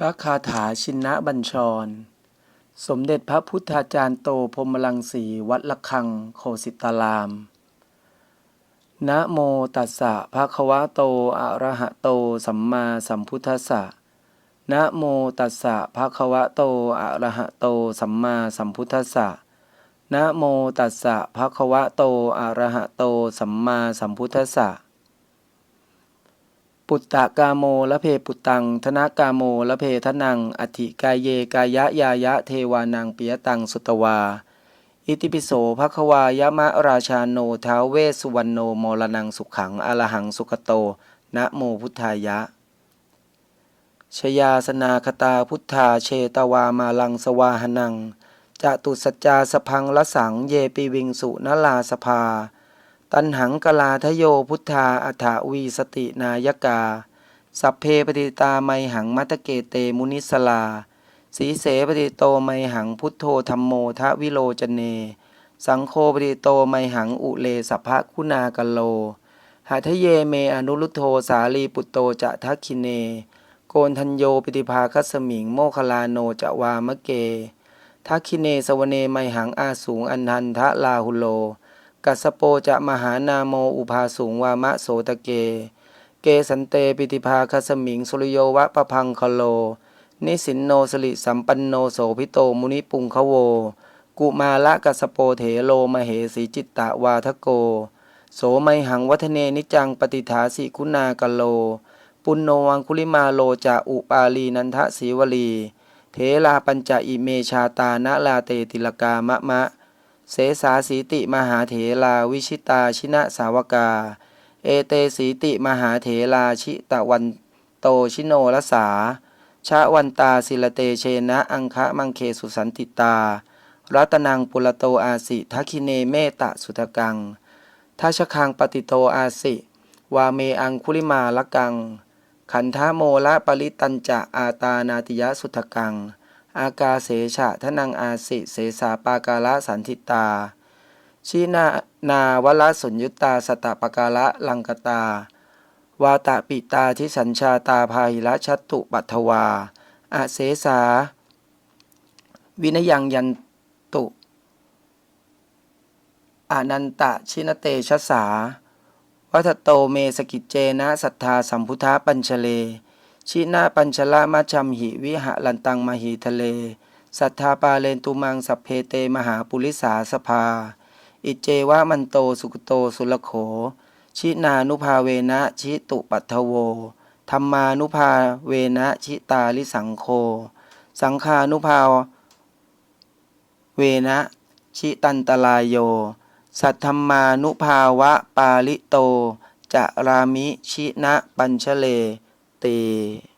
พระคาถาชินนบัญชร สมเด็จพระพุทธาจารย์โตพรมลังสีวัดละคังโคสิตาราม นะโมตัสสะภะคะวะโตอะระหะโตสัมมาสัมพุทธัสสะ นะโมตัสสะภะคะวะโตอะระหะโตสัมมาสัมพุทธัสสะ นะโมตัสสะภะคะวะโตอะระหะโตสัมมาสัมพุทธัสสะ ปุตตะกาโมละเพปุตตัง ธนกาโมละเพทนัง อธิกายเยกายะยายะเทวานังปิยตังสุตวา อิติปิโสภควายมะราชาโนท้าวเวสุวรรณโนมรนังสุขังอรหังสุขโต นะโมพุทธายะ ชยาสนาคตาพุทธาเชตวามาลังสวาหนังจะตุสัจจาสพังละสังเยปิวิงสุนลาสภา ตันหังกลาทโยพุทธาอัฏฐวีสตินายกา สัพเพปฏิตาไมหังมัตเกเตมุนิสลา สีเสปฏิโตไมหังพุทโธธรรมโมทะวิโลจเน สังโฆปฏิโตไมหังอุเลสัพพะคุณากโลหาทะเยเมอนุรุโธสาลีปุตโตจะทักคิเน โกนทัญโยปิติภาคัสมิงโมคลาโนจะวามะเกทักคิเนสวเนไมหังอาสูงอันทันทะลาหุโล กัสโปจะมหานาโมอุภาสูงวามะโสตะเก เกสันเตปิติภาคัสมิงสุริโยวะปะพังคโล นิสินโนสลิสัมปันโนโสพิโตมุนิปุงคะโว กุมาละกัสสโปเถโลมเหสีจิตตะวาทโก โสไมหังวัฒเนนิจังปฏิฐาสิคุณากโล ปุณโนวังคุลิมาโลจะอุปาลีนันทศีวลี เทลาปัญจอิเมชาตานะลาเตติลกามะมะ เสสาสีติมหาเถลาวิชิตาชินะสาวกา เอเตสีติมหาเถลาชิตะวันโตชิโนรสา ชะวันตาศิลเตเชนะอังคะมังเคสุสันติตา รัตนังปุรโตอาสิทัคิเนเมตะสุทกังทัชคังปฏิโตอาสิ วาเมอังคุลิมาละกัง ขันธโมละปริตัญจะอาตานาติยะสุทกัง อากาเสฉะทนังอาสิเสสาปากาละสันทิตาชีนานาวลสุญยุตตาสตปกาละลังกตา วาตะปิตาทิสัญชาตาพาหิระชัตตุปัทวาอาเสสา วินยังยันตุ อานันตะชินเตชะสา วัทโตเมสกิจเจนะสัทธาสัมพุทธาปัญชเล ชินาปัญชละมัจฉัมหิวิหะลันตังมหิทะเล สัทธาปาเลนตุมังสัพเพเตมหาปุริสาสภา อิเจวะมันโตสุกโตสุลโข ชินานุภาเวนะชิตุปัทโว ธรรมานุภาเวนะชิตาลิสังโค สังคานุภาเวนะชิตันตลายโย สัทธรรมานุภาวะปาลิโต จะรามิชินะปัญชเล ต